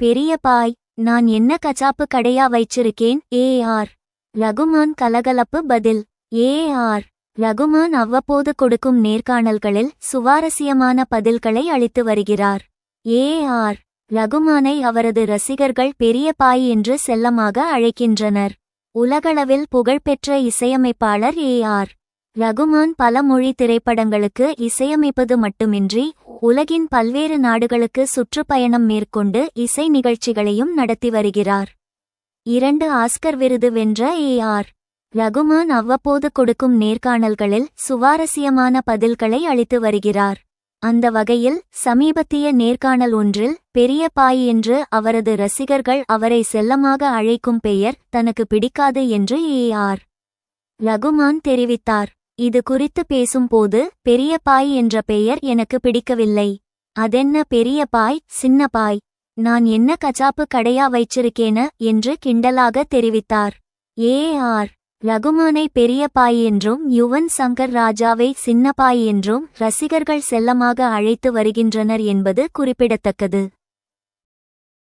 பெரிய பாய் நான் என்ன கச்சாப்பு கடையா வைச்சிருக்கேன்? A R. ரகுமான் கலகலப்பு பதில். A R. ரகுமான் அவ்வப்போது கொடுக்கும் நேர்காணல்களில் சுவாரஸ்யமான பதில்களை அளித்து வருகிறார். A R. ரகுமானை அவரது ரசிகர்கள் பெரிய பாய் என்று செல்லமாக அழைக்கின்றனர். உலகளவில் புகழ்பெற்ற இசையமைப்பாளர் ஏ ஆர். ரகுமான் பல மொழி திரைப்படங்களுக்கு இசையமைப்பது மட்டுமின்றி உலகின் பல்வேறு நாடுகளுக்கு சுற்றுப்பயணம் மேற்கொண்டு இசை நிகழ்ச்சிகளையும் நடத்தி வருகிறார். இரண்டு ஆஸ்கர் விருது வென்ற ஏ ஆர். ரகுமான் அவ்வப்போது கொடுக்கும் நேர்காணல்களில் சுவாரஸ்யமான பதில்களை அளித்து வருகிறார். அந்த வகையில் சமீபத்திய நேர்காணல் ஒன்றில் பெரிய பாய் என்று அவரது ரசிகர்கள் அவரை செல்லமாக அழைக்கும் பெயர் தனக்கு பிடிக்காது என்று ஏ ஆர். ரகுமான் தெரிவித்தார். இது குறித்து பேசும்போது பெரியப்பாய் என்ற பெயர் எனக்கு பிடிக்கவில்லை. அதென்ன பெரிய பாய்? சின்ன பாய். நான் என்ன கச்சாப்பு கடையா வைச்சிருக்கேன? என்று கிண்டலாக தெரிவித்தார். ஏ. ஆர். ரகுமானை பெரியப்பாய் என்றும் யுவன் சங்கர் ராஜாவை சின்னப்பாய் என்றும் ரசிகர்கள் செல்லமாக அழைத்து வருகின்றனர் என்பது குறிப்பிடத்தக்கது.